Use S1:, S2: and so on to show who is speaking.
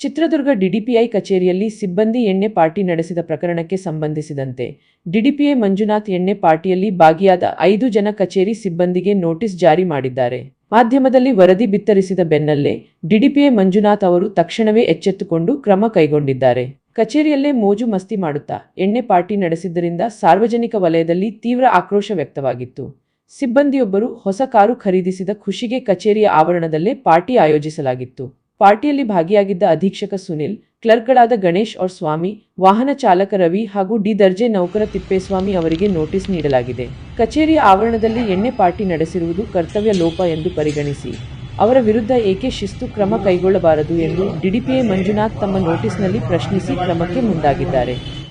S1: Chitradurga DDPI ಕಚೇರಿಯಲ್ಲಿ ಸಿಬ್ಬಂದಿ ಎಣ್ಣೆ ಪಾರ್ಟಿ ನಡೆಸಿದ ಪ್ರಕರಣಕ್ಕೆ ಸಂಬಂಧಿಸಿದಂತೆ ಡಿಡಿಪಿಐ ಮಂಜುನಾಥ್ ಎಣ್ಣೆ ಪಾರ್ಟಿಯಲ್ಲಿ ಭಾಗಿಯಾದ ಐದು ಜನ ಕಚೇರಿ ಸಿಬ್ಬಂದಿಗೆ ನೋಟಿಸ್ ಜಾರಿ ಮಾಡಿದ್ದಾರೆ. ಮಾಧ್ಯಮದಲ್ಲಿ ವರದಿ ಬಿತ್ತರಿಸಿದ ಬೆನ್ನಲ್ಲೇ ಡಿಡಿಪಿಐ ಮಂಜುನಾಥ್ ಅವರು ತಕ್ಷಣವೇ ಎಚ್ಚೆತ್ತುಕೊಂಡು ಕ್ರಮ ಕೈಗೊಂಡಿದ್ದಾರೆ. ಕಚೇರಿಯಲ್ಲೇ ಮೋಜು ಮಸ್ತಿ ಮಾಡುತ್ತಾ ಎಣ್ಣೆ ಪಾರ್ಟಿ ನಡೆಸಿದ್ದರಿಂದ ಸಾರ್ವಜನಿಕ ವಲಯದಲ್ಲಿ ತೀವ್ರ ಆಕ್ರೋಶ ವ್ಯಕ್ತವಾಗಿತ್ತು. ಸಿಬ್ಬಂದಿಯೊಬ್ಬರು ಹೊಸ ಕಾರು ಖರೀದಿಸಿದ ಖುಷಿಗೆ ಕಚೇರಿಯ ಆವರಣದಲ್ಲೇ ಪಾರ್ಟಿ ಆಯೋಜಿಸಲಾಗಿತ್ತು. ಪಾರ್ಟಿಯಲ್ಲಿ ಭಾಗಿಯಾಗಿದ್ದ ಅಧೀಕ್ಷಕ ಸುನಿಲ್, ಕ್ಲರ್ಕ್ಗಳಾದ ಗಣೇಶ್ ಔರ್ ಸ್ವಾಮಿ, ವಾಹನ ಚಾಲಕ ರವಿ ಹಾಗೂ ಡಿ ದರ್ಜೆ ನೌಕರ ತಿಪ್ಪೇಸ್ವಾಮಿ ಅವರಿಗೆ ನೋಟಿಸ್ ನೀಡಲಾಗಿದೆ. ಕಚೇರಿಯ ಆವರಣದಲ್ಲಿ ಎಣ್ಣೆ ಪಾರ್ಟಿ ನಡೆಸಿರುವುದು ಕರ್ತವ್ಯ ಲೋಪ ಎಂದು ಪರಿಗಣಿಸಿ, ಅವರ ವಿರುದ್ಧ ಏಕೆ ಶಿಸ್ತು ಕ್ರಮ ಕೈಗೊಳ್ಳಬಾರದು ಎಂದು ಡಿಡಿಪಿಐ ಮಂಜುನಾಥ್ ತಮ್ಮ ನೋಟಿಸ್ನಲ್ಲಿ ಪ್ರಶ್ನಿಸಿ ಕ್ರಮಕ್ಕೆ ಮುಂದಾಗಿದ್ದಾರೆ.